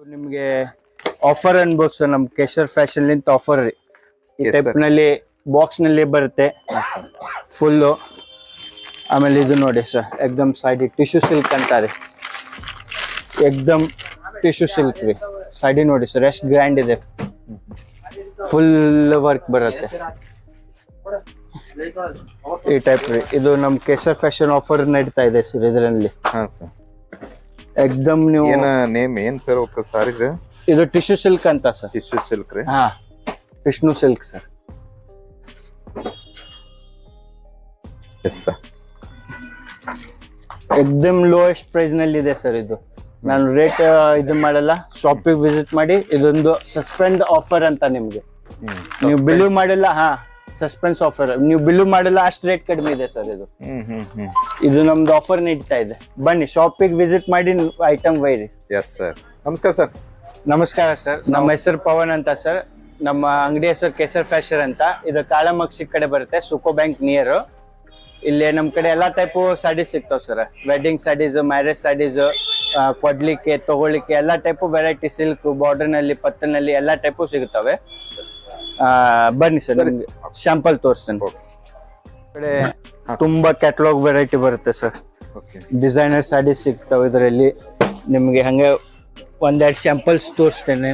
ನಿಮ್ಗೆ ಆಫರ್ ಅನ್ಬೋದು ಸರ್ ನಮ್ ಕೇಶರ್ ಫ್ಯಾಷನ್ ಲಿಂತ ಆಫರ್ ರೀ. ಈ Yes, ಟೈಪ್ sir. ನಲ್ಲಿ ಬಾಕ್ಸ್ನಲ್ಲಿ ಬರುತ್ತೆ. ಫುಲ್ಲು ಆಮೇಲೆ ಇದು ನೋಡಿ ಸರ್ ಎಕ್ದಮ್ ಸೈಡಿ ಟಿಶ್ಯೂ ಸಿಲ್ಕ್ ಅಂತಾರೆ ಎಕ್ದಮ್ ಟಿಶ್ಯೂ ಸಿಲ್ಕ್ ರೀ. ಸೈಡಿ ನೋಡಿ ಸರ್ ಎಷ್ಟು ಗ್ರ್ಯಾಂಡ್ ಇದೆ. ಫುಲ್ ವರ್ಕ್ ಬರುತ್ತೆ. ಈ ಟೈಪ್ ರೀ. ಇದು ನಮ್ ಕೇಶರ್ ಫ್ಯಾಷನ್ ಆಫರ್ ನಡೀತಾ ಇದೆ ಸರ್ ಇದರಲ್ಲಿ. ಹಾಂ ಸರ್ ಎಕ್ದಮ್ ನೀವು ಏನ ನೇಮ್ ಏನ್ ಸರ್ ಒಕ್ಕ ಸಾರಿದ ಇದು? ಟಿಶ್ಯೂ ಸಿಲ್ಕ್ ಅಂತ ಸರ್ ಟಿಶ್ಯೂ ಸಿಲ್ಕ್ ರೀ. ಹಾ. Vishnu silk sir yes sir ಎಕ್ದಮ್ ಲೋಯೆಸ್ಟ್ ಪ್ರೈಸ್ನಲ್ಲಿ ಇದೆ ಸರ್ ಇದು. ನಾನು ರೇಟ್ ಇದು ಮಾಡಲ್ಲ. ಶಾಪಿಗೆ ವಿಸಿಟ್ ಮಾಡಿ ಇದೊಂದು ಸಸ್ಪೆಂಡ್ ಆಫರ್ ಅಂತ ನಿಮ್ಗೆ. ನೀವು ಬಿಲೀವ್ ಮಾಡಿಲ್ಲ ಹಾ. ಸಸ್ಪೆನ್ಸ್ ಆಫರ್ ನೀವು ಬಿಲ್ ಮಾಡಿಲ್ಲ ಅಷ್ಟು ರೇಟ್ ಕಡಿಮೆ ಇದೆ ಸರ್ ಇದು. ಹ್ಮ್ ಹ್ಮ್ ಹ್ಮ್. ಇದು ನಮ್ದು ಆಫರ್ ನೀಡ್ತಾ ಇದೆ. ಬನ್ನಿ ಶಾಪಿಗೆ ವಿಸಿಟ್ ಮಾಡಿ ಐಟಮ್ ವೈರಿ ಎಸ್ ಸರ್ ನಮಸ್ಕಾರ ಸರ್ ನಮಸ್ಕಾರ ಸರ್ ನಮ್ಮ ಹೆಸರು ಪವನ್ ಅಂತ ಸರ್ ನಮ್ಮ ಅಂಗಡಿ ಹೆಸರು ಕೇಸರ್ ಫ್ಯಾಷರ್ ಅಂತ. ಇದು ಕಾಳಮಕ್ಷಿ ಕಡೆ ಬರುತ್ತೆ ಸುಕೋ ಬ್ಯಾಂಕ್ ನಿಯರ್ ಇಲ್ಲಿ ನಮ್ಮ ಕಡೆ ಎಲ್ಲಾ ಟೈಪ್ ಸ್ಯಾಡೀಸ್ ಸಿಗ್ತಾವ್ sir wedding saris marriage saris ಕೊಡ್ಲಿಕ್ಕೆ ತಗೊಳ್ಳಿಕ್ಕೆ ಎಲ್ಲಾ ಟೈಪ್ ವೆರೈಟಿ ಸಿಲ್ಕ್ ಬಾರ್ಡರ್ನಲ್ಲಿ ಪತ್ತನಲ್ಲಿ ಎಲ್ಲಾ ಟೈಪು ಸಿಗುತ್ತವೆ ಬನ್ನಿ ಸರ್ ನಿಮ್ಗೆ ಶಾಂಪಲ್ ತೋರಿಸ್ತೇನೆ. ಕಡೆ ತುಂಬಾ ಕ್ಯಾಟಲಾಗ್ ವೆರೈಟಿ ಬರುತ್ತೆ ಸರ್. ಡಿಸೈನರ್ ಸಾಡೀಸ್ ಸಿಗ್ತಾವೆ ಇದರಲ್ಲಿ. ನಿಮ್ಗೆ ಹಂಗೆ ಒಂದೆರಡು ಸ್ಯಾಂಪಲ್ಸ್ ತೋರಿಸ್ತೇನೆ.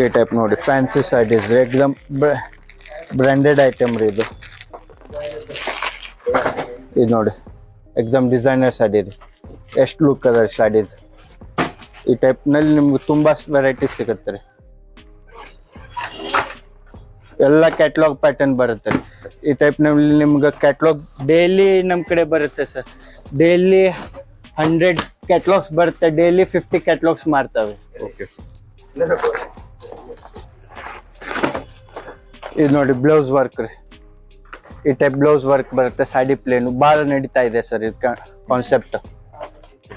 ಈ ಟೈಪ್ ನೋಡಿ ಫ್ಯಾನ್ಸಿ ಸಾಡೀಸ್ ಎಕ್ದಮ್ ಬ್ರ್ಯಾಂಡೆಡ್ ಐಟಮ್ ರೀ ಇದು. ಇದು ನೋಡಿ ಎಕ್ದಮ್ ಡಿಸೈನರ್ ಸ್ಯಾಡಿ ರೀ ಎಷ್ಟು ಲುಕ್ ಅದ ರೀ ಸಾಡೀಸ್ ಈ ಟೈಪ್ನಲ್ಲಿ ನಿಮ್ಗೆ ತುಂಬಾ ವೆರೈಟೀಸ್ ಸಿಗುತ್ತೆ ರೀ. ಎಲ್ಲ ಕ್ಯಾಟ್ಲಾಗ್ ಪ್ಯಾಟರ್ನ್ ಬರುತ್ತೆ ಈ ಈ ಟೈಪ್ನಲ್ಲಿ ನಿಮ್ಗೆ ಕ್ಯಾಟ್ಲಾಗ್ ಡೈಲಿ ನಮ್ಮ ಕಡೆ ಬರುತ್ತೆ ಸರ್ ಡೈಲಿ ಹಂಡ್ರೆಡ್ ಕ್ಯಾಟ್ಲಾಗ್ಸ್ ಬರುತ್ತೆ ಡೈಲಿ ಫಿಫ್ಟಿ ಕ್ಯಾಟ್ಲಾಗ್ಸ್ ಮಾಡ್ತಾವೆ. ಓಕೆ ಇದು ನೋಡಿ ಬ್ಲೌಸ್ ವರ್ಕ್ ರೀ. ಈ ಟೈಪ್ ಬ್ಲೌಸ್ ವರ್ಕ್ ಬರುತ್ತೆ ಸಾಡಿ ಪ್ಲೇನು ಭಾಳ ನಡೀತಾ ಇದೆ ಸರ್ ಇದು ಕಾನ್ಸೆಪ್ಟ್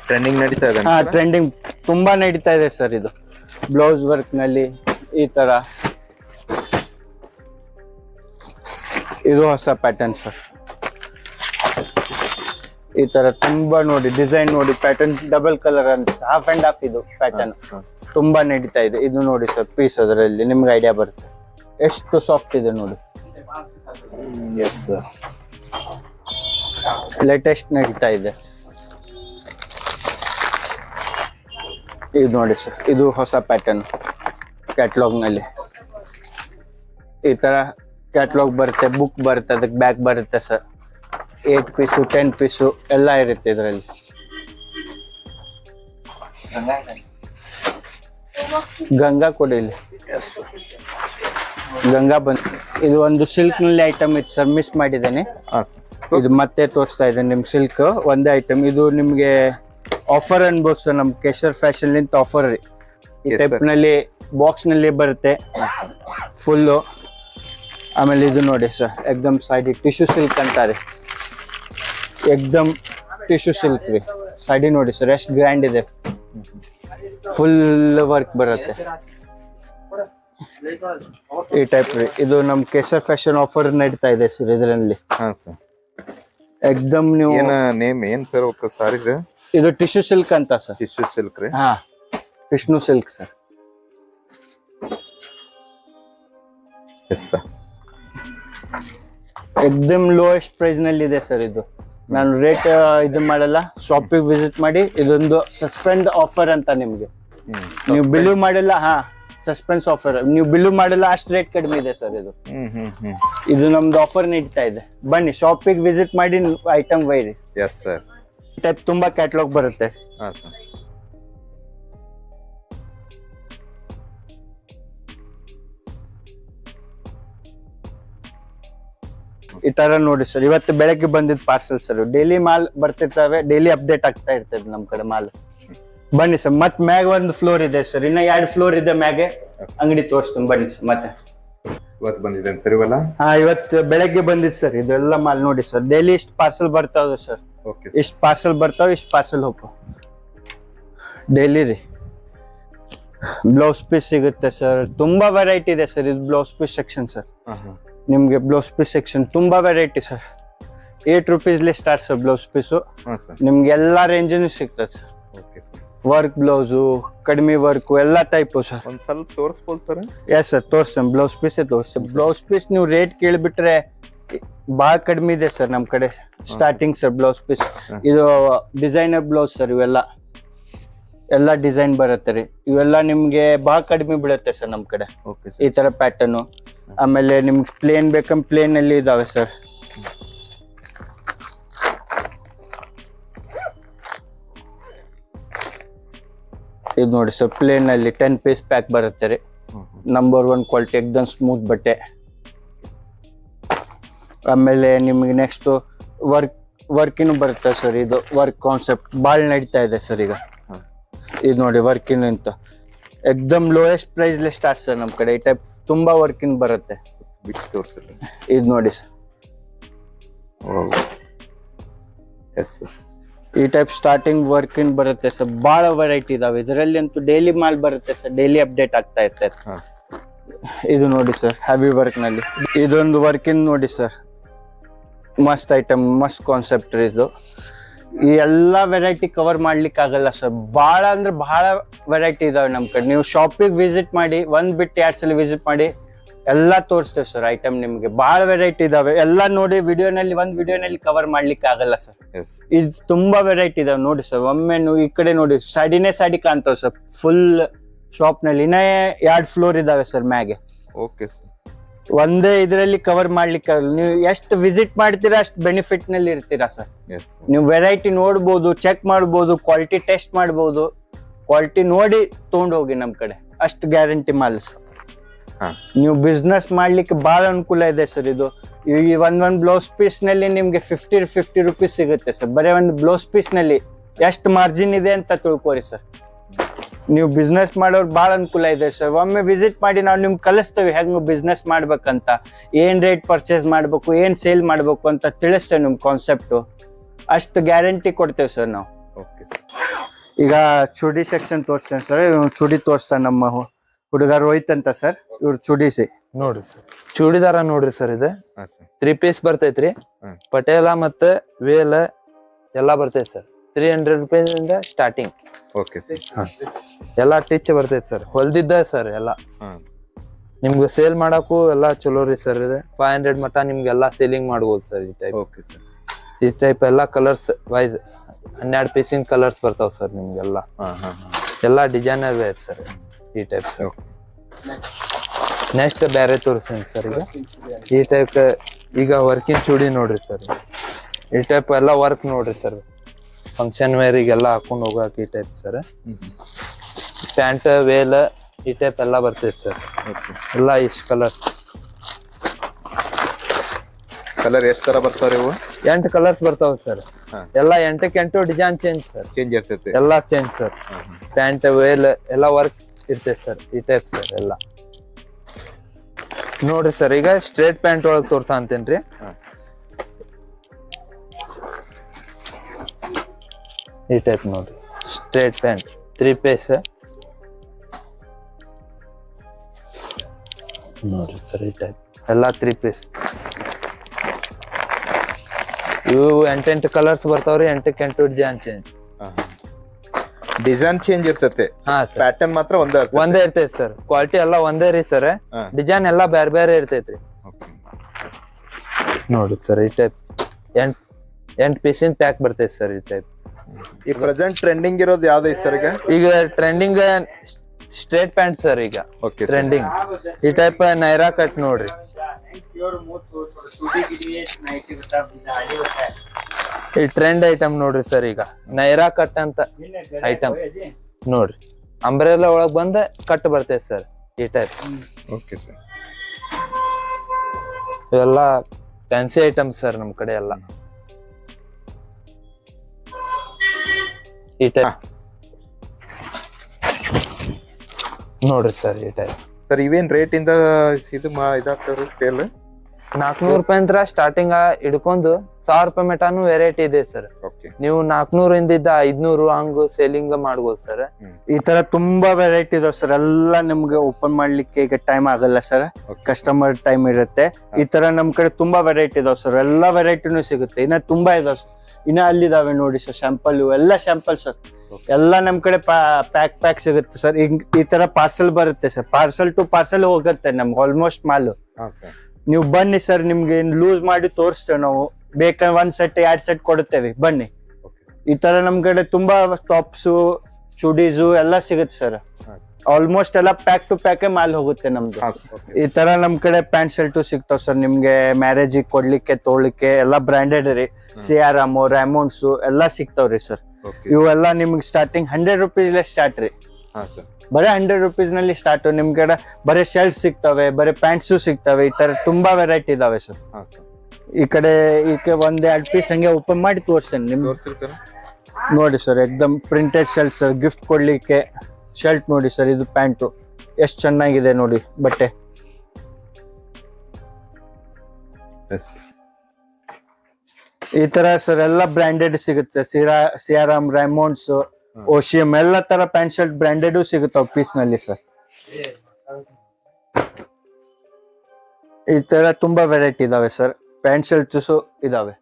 ಟ್ರೆಂಡಿಂಗ್ ನಡೀತಾ ಇದೆ ಹಾ ಟ್ರೆಂಡಿಂಗ್ ತುಂಬಾ ನಡೀತಾ ಇದೆ ಸರ್ ಇದು. ಬ್ಲೌಸ್ ವರ್ಕ್ನಲ್ಲಿ ಈ ತರ. ಇದು ಹೊಸ ಪ್ಯಾಟರ್ನ್ ಸರ್. ಈ ತರ ತುಂಬಾ ನೋಡಿ ಡಿಸೈನ್ ನೋಡಿ ಪ್ಯಾಟರ್ನ್ ಡಬಲ್ ಕಲರ್ ಅಂತ ಹಾಫ್ ಅಂಡ್ ಹಾಫ್ ಇದು ಪ್ಯಾಟರ್ನ್ ತುಂಬಾ ನಡೀತಾ ಇದೆ. ಇದು ನೋಡಿ ಸರ್ ಪೀಸ್ ಅದರಲ್ಲಿ ನಿಮ್ಗೆ ಐಡಿಯಾ ಬರುತ್ತೆ. ಎಷ್ಟು ಸಾಫ್ಟ್ ಇದೆ ನೋಡಿ. ಎಸ್ ಸರ್ ಲೇಟೆಸ್ಟ್ ನಡೀತಾ ಇದೆ. ಇದು ನೋಡಿ ಸರ್ ಇದು ಹೊಸ ಪ್ಯಾಟರ್ನ್ ಕ್ಯಾಟ್ಲಾಗ್ನಲ್ಲಿ ಈ ತರ ಕ್ಯಾಟ್ಲಾಗ್ ಬರುತ್ತೆ ಬುಕ್ ಬರುತ್ತೆ ಅದಕ್ಕೆ ಬ್ಯಾಗ್ ಬರುತ್ತೆ sir eight piece ten piece ಎಲ್ಲ ಇರುತ್ತೆ ಇದರಲ್ಲಿ. ಗಂಗಾ ಕೊಡಿ ಇಲ್ಲಿ. ಗಂಗಾ ಬಂದು ಇದು ಒಂದು ಸಿಲ್ಕ್ನಲ್ಲಿ ಐಟಮ್ ಇತ್ತು ಸರ್ ಮಿಸ್ ಮಾಡಿದ್ದೇನೆ. ಇದು ಮತ್ತೆ ತೋರಿಸ್ತಾ ಇದೆ ನಿಮ್ಮ ಸಿಲ್ಕ್ ಒಂದೇ ಐಟಮ್ ಇದು ನಿಮ್ಗೆ ಆಫರ್ ಅನ್ಬೋದು ಸರ್ ನಮ್ ಕೇಶರ್ ಫ್ಯಾಷನ್ ಲಿಂತ ಆಫರ್ ರೀ. ಈ Yes, ಟೈಪ್ sir. ನಲ್ಲಿ ಬಾಕ್ಸ್ನಲ್ಲಿ ಬರುತ್ತೆ. ಫುಲ್ಲು ಆಮೇಲೆ ಇದು ನೋಡಿ ಸರ್ ಎಕ್ದಮ್ ಸೈಡಿ ಟಿಶ್ಯೂ ಸಿಲ್ಕ್ ಅಂತಾರೆ ಎಕ್ದಮ್ ಟಿಶ್ಯೂ ಸಿಲ್ಕ್ ರೀ. ಸೈಡಿ ನೋಡಿ ಸರ್ ಎಷ್ಟು ಗ್ರ್ಯಾಂಡ್ ಇದೆ. ಫುಲ್ ವರ್ಕ್ ಬರುತ್ತೆ. ಈ ಟೈಪ್ ರೀ. ಇದು ನಮ್ ಕೇಶರ್ ಫ್ಯಾಷನ್ ಆಫರ್ ನಡೀತಾ ಇದೆ ಸರ್ ಇದರಲ್ಲಿ. ಹಾ ಸರ್ ಎಕ್ದಮ್ ನೀವು ಏನ ನೇಮ್ ಏನ್ ಸರ್ ಒಕ್ಕ ಸಾರಿದ? ಇದು ಟಿಶ್ಯೂ ಸಿಲ್ಕ್ ಅಂತ ಸರ್. ಟಿಶ್ಯೂ ಸಿಲ್ಕ್ ರೀ. ಹಾ. Vishnu silk sir. Yes sir ಎಕ್ದಮ್ ಲೋಯೆಸ್ಟ್ ಪ್ರೈಸ್ನಲ್ಲಿ ಇದೆ ಸರ್ ಇದು. ನಾನು ರೇಟ್ ಇದು ಮಾಡಲ್ಲ. ಶಾಪಿಗೆ ವಿಸಿಟ್ ಮಾಡಿ ಇದೊಂದು ಸಸ್ಪೆಂಡ್ ಆಫರ್ ಅಂತ ನಿಮ್ಗೆ. ನೀವು ಬಿಲ್ಲು ಮಾಡಿಲ್ಲ ಹಾ ಸಸ್ಪೆನ್ಸ್ ಆಫರ್. ನೀವು ಬಿಲ್ ಮಾಡಿಲ್ಲ ಅಷ್ಟು ರೇಟ್ ಕಡಿಮೆ ಇದೆ ಸರ್ ಇದು. ಇದು ನಮ್ದು ಆಫರ್ ನೀಡ್ತಾ ಇದೆ. ಬನ್ನಿ ಶಾಪಿಗೆ ವಿಸಿಟ್ ಮಾಡಿ item variety yes sir type ತುಂಬಾ ಕ್ಯಾಟ್ಲಾಗ್ ಬರುತ್ತೆ. ಹಾ ಸರ್. ಈ ತರ ನೋಡಿ ಸರ್ ಇವತ್ತು ಬೆಳಗ್ಗೆ ಬಂದಿದ್ ಪಾರ್ಸಲ್ ಸರ್ ಡೈಲಿ ಮಾಲ್ ಬರ್ತಿರ್ತಾವೆ ಡೈಲಿ ಅಪ್ಡೇಟ್ ಆಗ್ತಾ ಇರ್ತದೆ ನಮ್ ಕಡೆ ಮಾಲ್. ಬನ್ನಿ ಸರ್ ಮತ್ ಮ್ಯಾಗ ಒಂದು ಫ್ಲೋರ್ ಇದೆ ಸರ್ ಇನ್ನ ಎರಡು ಫ್ಲೋರ್ ಇದೆ ಮ್ಯಾಗೆ. ಅಂಗಡಿ ತೋರಿಸ್ತೀನಿ. ಬನ್ನಿ ಸರ್ ಮತ್ತೆ. ಇವತ್ತು ಬಂದಿದ್ದೇನೆ ಸರ್ ಇವೆಲ್ಲ? ಹಾ ಇವತ್ತು ಬೆಳಗ್ಗೆ ಬಂದಿದ್ ಸರ್ ಇದೆಲ್ಲ ಮಾಲ್ ನೋಡಿ ಸರ್ ಡೈಲಿ ಇಷ್ಟು ಪಾರ್ಸಲ್ ಬರ್ತಾವ್ ಸರ್ ಇಷ್ಟು ಪಾರ್ಸಲ್ ಬರ್ತಾವ ಇಷ್ಟು ಪಾರ್ಸಲ್ ಹೋಗ್ತಾವ. ಡೈಲಿ ರೀ. ಬ್ಲೌಸ್ ಪೀಸ್ ಸಿಗುತ್ತೆ ಸರ್ ತುಂಬಾ ವೆರೈಟಿ ಇದೆ ಸರ್ ಇದು ಬ್ಲೌಸ್ ಪೀಸ್ ಸೆಕ್ಷನ್ ಸರ್ ನಿಮ್ಗೆ ಬ್ಲೌಸ್ ಪೀಸ್ ಸೆಕ್ಷನ್ ತುಂಬಾ ವೆರೈಟಿ ಸರ್ ಏಟ್ ರುಪೀಸ್ಲಿ ಸ್ಟಾರ್ಟ್ ಸರ್ ಬ್ಲೌಸ್ ಪೀಸು ಹಾ ಸರ್ ನಿಮ್ಗೆ ಎಲ್ಲಾ ರೇಂಜನು ಸಿಗ್ತದೆ sir okay sir work blouse ಕಡಿಮೆ ವರ್ಕು ಎಲ್ಲ ಟೈಪು ಸರ್ ಒಂದು ಸ್ವಲ್ಪ ತೋರಿಸ್ಬೋದು ಸರ್ ಎಸ್ ಸರ್ ತೋರಿಸ್ತೇನೆ. ಬ್ಲೌಸ್ ಪೀಸೇ ತೋರಿಸ್ತೇನೆ. ಬ್ಲೌಸ್ ಪೀಸ್ ನೀವು ರೇಟ್ ಕೇಳಿಬಿಟ್ರೆ ಭಾಳ ಕಡಿಮೆ ಇದೆ ಸರ್ ನಮ್ಮ ಕಡೆ. ಸ್ಟಾರ್ಟಿಂಗ್ ಸರ್ ಬ್ಲೌಸ್ ಪೀಸ್ ಇದು ಡಿಸೈನರ್ ಬ್ಲೌಸ್ ಸರ್ ಇವೆಲ್ಲ. ಎಲ್ಲ ಡಿಸೈನ್ ಬರುತ್ತೆ ರೀ. ಇವೆಲ್ಲ ನಿಮಗೆ ಬಹಳ ಕಡಿಮೆ ಬೀಳುತ್ತೆ ಸರ್ ನಮ್ಮ ಕಡೆ. ಈ ತರ ಪ್ಯಾಟರ್ನು ಆಮೇಲೆ ನಿಮ್ಗೆ ಪ್ಲೇನ್ ಬೇಕಂದ್ರೆ ಪ್ಲೇನ್ ಅಲ್ಲಿ ಇದಾವೆ ಸರ್ ಇದು ನೋಡಿ ಸರ್ ಪ್ಲೇನ್ ಅಲ್ಲಿ ಟೆನ್ ಪೀಸ್ ಪ್ಯಾಕ್ ಬರುತ್ತೆ ರೀ. ನಂಬರ್ ಒನ್ ಕ್ವಾಲಿಟಿ ಎಕ್ದಮ್ ಸ್ಮೂತ್ ಬಟ್ಟೆ. ಆಮೇಲೆ ನಿಮಗೆ ನೆಕ್ಸ್ಟು ವರ್ಕ್ ವರ್ಕಿನೂ ಬರುತ್ತೆ ಸರ್ ಇದು ವರ್ಕ್ ಕಾನ್ಸೆಪ್ಟ್ ಭಾಳ ನಡೀತಾ ಇದೆ ಸರ್ ಈಗ. ಇದು ನೋಡಿ ವರ್ಕಿನ್ ಅಂತ. ಎಕ್ದಮ್ ಲೋಯೆಸ್ಟ್ ಪ್ರೈಸ್ಲೆ ಸ್ಟಾರ್ಟ್ ಸರ್ ನಮ್ಮ ಕಡೆ. ಈ ಟೈಪ್ ತುಂಬ ವರ್ಕಿನ್ ಬರುತ್ತೆ. ಬಿಚ್ಚಿ ತೋರಿಸಿಲ್ಲ ಇದು ನೋಡಿ ಸರ್ ಎಸ್ ಸರ್ ಈ ಟೈಪ್ ಸ್ಟಾರ್ಟಿಂಗ್ ವರ್ಕಿನ್ ಬರುತ್ತೆ ಸರ್ ಭಾಳ ವೆರೈಟಿ ಇದಾವೆ. ಇದರಲ್ಲಿ ಅಂತೂ ಡೈಲಿ ಮಾಲ್ ಬರುತ್ತೆ ಸರ್ ಡೈಲಿ ಅಪ್ಡೇಟ್ ಆಗ್ತಾ ಇರ್ತೈತೆ. ಇದು ನೋಡಿ ಸರ್ ಹ್ಯಾವಿ ವರ್ಕ್ನಲ್ಲಿ ಇದೊಂದು ವರ್ಕಿನ್ ನೋಡಿ ಸರ್ ಮಸ್ತ್ ಐಟಮ್ ಮಸ್ತ್ ಕಾನ್ಸೆಪ್ಟ್ ಇದು. ಈ ಎಲ್ಲ ವೆರೈಟಿ ಕವರ್ ಮಾಡ್ಲಿಕ್ಕೆ ಆಗಲ್ಲ ಸರ್ ಭಾಳ ಅಂದ್ರೆ ಭಾಳ ವೆರೈಟಿ ಇದಾವೆ ನಮ್ಮ ಕಡೆ. ನೀವು ಶಾಪಿಗೆ ವಿಸಿಟ್ ಮಾಡಿ ಒಂದ್ ಬಿಟ್ಟು ಎರಡ್ ಸಲ ವಿಸಿಟ್ ಮಾಡಿ ಎಲ್ಲ ತೋರಿಸ್ತೇವೆ ಸರ್ ಐಟಮ್ ನಿಮಗೆ. ಭಾಳ ವೆರೈಟಿ ಇದಾವೆ. ಎಲ್ಲ ನೋಡಿ ವಿಡಿಯೋನಲ್ಲಿ ಒಂದ್ ವಿಡಿಯೋನಲ್ಲಿ ಕವರ್ ಮಾಡ್ಲಿಕ್ಕೆ ಆಗಲ್ಲ ಸರ್ ಇದು ತುಂಬಾ ವೆರೈಟಿ ಇದಾವೆ. ನೋಡಿ ಸರ್ ಒಮ್ಮೆ ಈ ಕಡೆ ನೋಡಿ ಸಡಿನೇ ಸಡಿ ಕಾಣ್ತಾವ ಸರ್ ಫುಲ್ ಶಾಪ್ನಲ್ಲಿ ಇನ್ನೇ ಎರಡ್ ಫ್ಲೋರ್ ಇದಾವೆ ಸರ್ ಮ್ಯಾಗೆ. ಓಕೆ ಸರ್ ಒಂದೇ ಇದರಲ್ಲಿ ಕವರ್ ಮಾಡ್ಲಿಕ್ಕೆ ನೀವು ಎಷ್ಟು ವಿಸಿಟ್ ಮಾಡ್ತೀರಾ ಅಷ್ಟು ಬೆನಿಫಿಟ್ನಲ್ಲಿ ಇರ್ತೀರಾ ಸರ್ ನೀವು ವೆರೈಟಿ ನೋಡ್ಬೋದು ಚೆಕ್ ಮಾಡ್ಬೋದು ಕ್ವಾಲಿಟಿ ಟೆಸ್ಟ್ ಮಾಡ್ಬೋದು. ಕ್ವಾಲಿಟಿ ನೋಡಿ ತೊಗೊಂಡು ಹೋಗಿ ನಮ್ ಕಡೆ. ಅಷ್ಟು ಗ್ಯಾರಂಟಿ ಮಾಲ್ ಸರ್ ಹಾ. ನೀವು ಬಿಸ್ನೆಸ್ ಮಾಡ್ಲಿಕ್ಕೆ ಬಹಳ ಅನುಕೂಲ ಇದೆ ಸರ್ ಇದು. ಈ ಒಂದ್ ಒಂದ್ ಬ್ಲೌಸ್ ಪೀಸ್ನಲ್ಲಿ ನಿಮ್ಗೆ ಫಿಫ್ಟಿ ಫಿಫ್ಟಿ ರುಪೀಸ್ ಸಿಗುತ್ತೆ ಸರ್ ಬರೀ ಒಂದು ಬ್ಲೌಸ್ ಪೀಸ್ನಲ್ಲಿ ಎಷ್ಟು ಮಾರ್ಜಿನ್ ಇದೆ ಅಂತ ತಿಳ್ಕೊರಿ ಸರ್ ನೀವು ಬಿಸ್ನೆಸ್ ಮಾಡೋರು ಭಾಳ ಅನುಕೂಲ ಇದೆ ಸರ್ ಒಮ್ಮೆ ವಿಸಿಟ್ ಮಾಡಿ ನಾವು ನಿಮ್ಗೆ ಕಲಿಸ್ತೇವೆ ಹೆಂಗೆ ಬಿಸ್ನೆಸ್ ಮಾಡ್ಬೇಕಂತ. ಏನ್ ರೇಟ್ ಪರ್ಚೇಸ್ ಮಾಡ್ಬೇಕು ಏನು ಸೇಲ್ ಮಾಡ್ಬೇಕು ಅಂತ ತಿಳಿಸ್ತೇವೆ ನಿಮ್ ಕಾನ್ಸೆಪ್ಟು ಅಷ್ಟು ಗ್ಯಾರಂಟಿ ಕೊಡ್ತೇವೆ ಸರ್ ನಾವು. ಓಕೆ ಈಗ ಚೂಡಿ ಸೆಕ್ಷನ್ ತೋರಿಸ್ತೇನೆ ಸರ್ ಚೂಡಿ ತೋರಿಸ್ತಾನೆ ನಮ್ಮ ಹುಡುಗರು ಹುಡುಗ ರೋಹಿತ್ ಅಂತ ಸರ್ ಇವ್ರು ಚೂಡಿಸಿ ನೋಡ್ರಿ ಸರ್ ಚೂಡಿದಾರ ನೋಡ್ರಿ ಸರ್ ಇದು. ತ್ರೀ ಪೀಸ್ ಬರ್ತೈತ್ರಿ. ಪಟೇಲ ಮತ್ತೆ ವೇಲ ಎಲ್ಲಾ ಬರ್ತೈತೆ ಸರ್ ತ್ರೀ ಹಂಡ್ರೆಡ್ ರುಪೀಸ್ ಇಂದ ಸ್ಟಾರ್ಟಿಂಗ್ ಓಕೆ ಸರ್ ಎಲ್ಲಾ ಟಿಚ್ ಬರ್ತೈತಿ ಸರ್ ಹೊಲ್ದಿದ್ದ ಸರ್ ಎಲ್ಲಾ. ನಿಮ್ಗೆ ಸೇಲ್ ಮಾಡಕ್ಕೂ ಎಲ್ಲಾ ಚಲೋ ರೀ ಸರ್ ಇದೆ. ಫೈವ್ ಹಂಡ್ರೆಡ್ ಮಟ್ಟ ನಿಮ್ಗೆ ಎಲ್ಲಾ ಸೇಲಿಂಗ್ ಮಾಡ್ಬೋದು ಸರ್ ಈ ಟೈಪ್ ಓಕೆ ಸರ್ ಈ ಟೈಪ್ ಎಲ್ಲಾ ಕಲರ್ಸ್ ವೈಸ್ ಹನ್ನೆರಡು ಪೀಸಿನ ಕಲರ್ಸ್ ಬರ್ತಾವ ಸರ್ ನಿಮ್ಗೆಲ್ಲ ಹಾಂ ಹಾಂ ಹಾಂ. ಎಲ್ಲಾ ಡಿಸೈನರ್ ಐತೆ ಸರ್ ಈ ಟೈಪ್ ಸರ್ ನೆಕ್ಸ್ಟ್ ಬೇರೆ ತೋರಿಸ್ತೀನಿ ಸರ್ ಈಗ. ಈ ಟೈಪ್ ಈಗ ವರ್ಕಿಂಗ್ ಚೂಡಿ ನೋಡ್ರಿ ಸರ್ ಈ ಟೈಪ್ ಎಲ್ಲ ವರ್ಕ್ ನೋಡ್ರಿ ಸರ್ ಫಂಕ್ಷನ್ ವೇರಿಗೆಲ್ಲ ಹಾಕೊಂಡು ಹೋಗಕ್ ಈ ಟೈಪ್ ಸರ್ ಪ್ಯಾಂಟ್ ವೇಲ್ ಈ ಟೈಪ್ ಎಲ್ಲ ಬರ್ತೈತೆ ಸರ್. ಎಲ್ಲ ಇಷ್ಟು ಕಲರ್ ಕಲರ್ ಎಷ್ಟು ತರ ಬರ್ತಾವ್ರಿ ಇವು? ಎಂಟು ಕಲರ್ಸ್ ಬರ್ತಾವ ಸರ್. ಎಲ್ಲ ಎಂಟಕ್ಕೆ ಎಂಟು ಡಿಸೈನ್ ಚೇಂಜ್ ಸರ್. ಚೇಂಜ್ ಇರ್ತೈತಿ. ಎಲ್ಲ ಚೇಂಜ್ ಸರ್. ಪ್ಯಾಂಟ್ ವೇಲ್ ಎಲ್ಲ ವರ್ಕ್ ಇರ್ತೈತೆ ಸರ್. ಈ ಟೈಪ್ ಸರ್ ಎಲ್ಲ. ನೋಡ್ರಿ ಸರ್ ಈಗ ಸ್ಟ್ರೇಟ್ ಪ್ಯಾಂಟ್ ಒಳಗೆ ತೋರ್ಸ ಅಂತೇನ್ರಿ. ಈ ಟೈಪ್ ನೋಡ್ರಿ. ಸ್ಟ್ರೇಟ್ ಪ್ಯಾಂಟ್ ತ್ರೀ ಪೀಸ್ ನೋಡ್ರಿ ಸರ್ ಈ ಟೈಪ್ ಎಲ್ಲ ತ್ರೀ ಪೀಸ್ ಇವು ಎಂಟೆಂಟು ಕಲರ್ಸ್ ಬರ್ತಾವ್ರಿ ಎಂಟಕ್ಕೆ ಎಂಟು ಡಿಸೈನ್ ಚೇಂಜ್ ಡಿಸೈನ್ ಚೇಂಜ್ ಇರ್ತೈತೆ. ಹಾ ಸರ್. ಪ್ಯಾಟರ್ನ್ ಮಾತ್ರ ಒಂದೇ ಇರ್ತೈತೆ. ಒಂದೇ ಇರ್ತೈತಿ ಸರ್. ಕ್ವಾಲಿಟಿ ಎಲ್ಲ ಒಂದೇ ರೀ ಸರ್. ಹಾ. ಡಿಸೈನ್ ಎಲ್ಲ ಬೇರೆ ಬೇರೆ ಇರ್ತೈತ್ರಿ ಓಕೆ ನೋಡ್ರಿ ಸರ್ ಈ ಟೈಪ್ ಎಂಟ್ ಎಂಟ್ ಪೀಸಿನ ಪ್ಯಾಕ್ ಬರ್ತೈತಿ ಸರ್ ಈ ಟೈಪ್ ಈ ಪ್ರೆಸೆಂಟ್ ಟ್ರೆಂಡಿಂಗ್ ಇರೋದು ಯಾವ್ದು ಐತಿ ಸರ್ ಈಗ ಈಗ ಟ್ರೆಂಡಿಂಗ್ ಸ್ಟ್ರೇಟ್ ಪ್ಯಾಂಟ್ ಸರ್ ಈಗ. ಟ್ರೆಂಡಿಂಗ್ ಈ ಟೈಪ್ ನೈರಾ ಕಟ್ ನೋಡ್ರಿ. ಈ ಟ್ರೆಂಡ್ ಐಟಮ್ ನೋಡ್ರಿ ಸರ್ ಈಗ. ನೈರಾ ಕಟ್ ಅಂತ ಐಟಮ್ ನೋಡ್ರಿ. ಅಂಬ್ರೆಲ್ಲ ಒಳಗ್ ಬಂದ ಕಟ್ ಬರ್ತೈತೆ ಸರ್ ಈ ಟೈಪ್ ಓಕೆ ಸರ್ ಇವೆಲ್ಲ ಫ್ಯಾನ್ಸಿ ಐಟಮ್ ಸರ್ ನಮ್ ಕಡೆ ಎಲ್ಲ. ಈ ಟೈಪ್ ನೋಡ್ರಿ ಸರ್ ಈ ಟೈಪ್ ಸರ್ ಇವೇನ್ ರೇಟ್ ಇಂದ ಇದು ಇದಾಗ್ತಾವ್ರಿ ಸೇಲ್ ನಾಲ್ಕನೂರು ರೂಪಾಯಿ ಅಂದ್ರ ಸ್ಟಾರ್ಟಿಂಗ್ ಹಿಡ್ಕೊಂಡು ಸಾವಿರ ರೂಪಾಯಿ ಮಟಾನು ವೆರೈಟಿ ಇದೆ ಸರ್ ಓಕೆ ನೀವು ನಾಲ್ಕನೂರಿಂದ ಇದ್ದ ಐದ್ನೂರು ಹಂಗ ಸೇಲಿಂಗ್ ಮಾಡ್ಬೋದು ಸರ್ ಈ ತರ ತುಂಬಾ ವೆರೈಟಿ ಇದಾವೆ ಸರ್ ಎಲ್ಲ ನಿಮ್ಗೆ ಓಪನ್ ಮಾಡ್ಲಿಕ್ಕೆ ಈಗ ಟೈಮ್ ಆಗಲ್ಲ ಸರ್ ಕಸ್ಟಮರ್ ಟೈಮ್ ಇರುತ್ತೆ. ಈ ತರ ನಮ್ ಕಡೆ ತುಂಬಾ ವೆರೈಟಿ ಇದಾವೆ ಸರ್ ಎಲ್ಲಾ ವೆರೈಟಿನೂ ಸಿಗುತ್ತೆ. ಇನ್ನ ತುಂಬಾ ಇದಾವೆ ಸರ್ ಇನ್ನ ಅಲ್ಲಿದಾವೆ ನೋಡಿ ಸರ್ ಸ್ಯಾಂಪಲ್ ಎಲ್ಲ ಸ್ಯಾಂಪಲ್ ಸರ್ ಎಲ್ಲ ನಮ್ ಕಡೆ ಪ್ಯಾಕ್ ಪ್ಯಾಕ್ ಸಿಗುತ್ತೆ ಸರ್ ಈ ತರ ಪಾರ್ಸೆಲ್ ಬರುತ್ತೆ ಸರ್ ಪಾರ್ಸೆಲ್ ಟು ಪಾರ್ಸೆಲ್ ಹೋಗುತ್ತೆ ನಮ್ಗೆ ಆಲ್ಮೋಸ್ಟ್ ಮಾಲು. ನೀವು ಬನ್ನಿ ಸರ್ ನಿಮ್ಗೆ ಲೂಸ್ ಮಾಡಿ ತೋರಿಸ್ತೇವೆ ನಾವು. ಬೇಕಾದ್ರೆ ಒಂದ್ ಸೆಟ್ ಎರಡ್ ಸೆಟ್ ಕೊಡುತ್ತೇವೆ. ಬನ್ನಿ. ಈ ತರ ನಮ್ ಕಡೆ ತುಂಬಾ ಟಾಪ್ಸ್ ಚೂಡೀಸು ಎಲ್ಲ ಸಿಗುತ್ತೆ ಸರ್ ಆಲ್ಮೋಸ್ಟ್ ಎಲ್ಲ ಪ್ಯಾಕ್ ಟು ಪ್ಯಾಕ್ ಮಾಲ್ ಹೋಗುತ್ತೆ ನಮ್ದು. ಈ ತರ ನಮ್ ಕಡೆ ಪ್ಯಾಂಟ್ ಶರ್ಟು ಸಿಗ್ತಾವ್ ಸರ್ ನಿಮ್ಗೆ ಮ್ಯಾರೇಜ್ ಕೊಡ್ಲಿಕ್ಕೆ ತೋಳಿಕೆ ಎಲ್ಲ ಬ್ರಾಂಡೆಡ್ ರೀ. ಸಿ ಆರ್ ಎಂ ಎಲ್ಲಾ ಎಲ್ಲ ಸಿಗ್ತಾವ್ರಿ ಸರ್ ಇವೆಲ್ಲ ನಿಮ್ಗೆ ಸ್ಟಾರ್ಟಿಂಗ್ ಹಂಡ್ರೆಡ್ ರುಪೀಸ್ಲೆ ಸ್ಟಾರ್ಟ್ ರೀ. ಹಾ ಸರ್ ಬರೀ ಹಂಡ್ರೆಡ್ ರುಪೀಸ್ನಲ್ಲಿ ಸ್ಟಾರ್ಟ್ ನಿಮ್ ಕಡೆ ಬರೀ ಶರ್ಟ್ ಸಿಗ್ತವೆ ಬರೀ ಪ್ಯಾಂಟ್ಸು ಸಿಗ್ತವೆ ಈ ತರ ತುಂಬಾ ವೆರೈಟಿ ಇದಾವೆ ಸರ್ ಈ ಕಡೆ ಈ ಕ- ಒಂದ್ ಎರಡ್ ಪೀಸ್ ಹಂಗೆ ಓಪನ್ ಮಾಡಿ ತೋರಿಸ್ತೇನೆ ನಿಮ್ಗೆ. ನೋಡಿ ಸರ್ ಎಕ್ದಮ್ ಪ್ರಿಂಟೆಡ್ ಶರ್ಟ್ ಸರ್ ಗಿಫ್ಟ್ ಕೊಡ್ಲಿಕ್ಕೆ ಶರ್ಟ್ ನೋಡಿ ಸರ್ ಇದು ಪ್ಯಾಂಟು ಎಷ್ಟು ಚೆನ್ನಾಗಿದೆ ನೋಡಿ ಬಟ್ಟೆ. ಎಸ್ ಈ ತರ ಸರ್ ಎಲ್ಲ ಬ್ರಾಂಡೆಡ್ ಸಿಗುತ್ತೆ. ಸಿರಾ ಸಿಯಾರಾಮ್ ರೈಮೋಂಡ್ಸ್ ಓಶಿಯಂ ಎಲ್ಲ ತರ ಪ್ಯಾಂಟ್ ಶರ್ಟ್ ಬ್ರಾಂಡೆಡ್ ಸಿಗುತ್ತೆ ಪೀಸ್ನಲ್ಲಿ ಸರ್ ಈ ತರ ತುಂಬಾ ವೆರೈಟಿ ಇದಾವೆ ಸರ್ ಪ್ಯಾಂಟ್ ಶರ್ಟ್ಸ್ ಇದಾವೆ.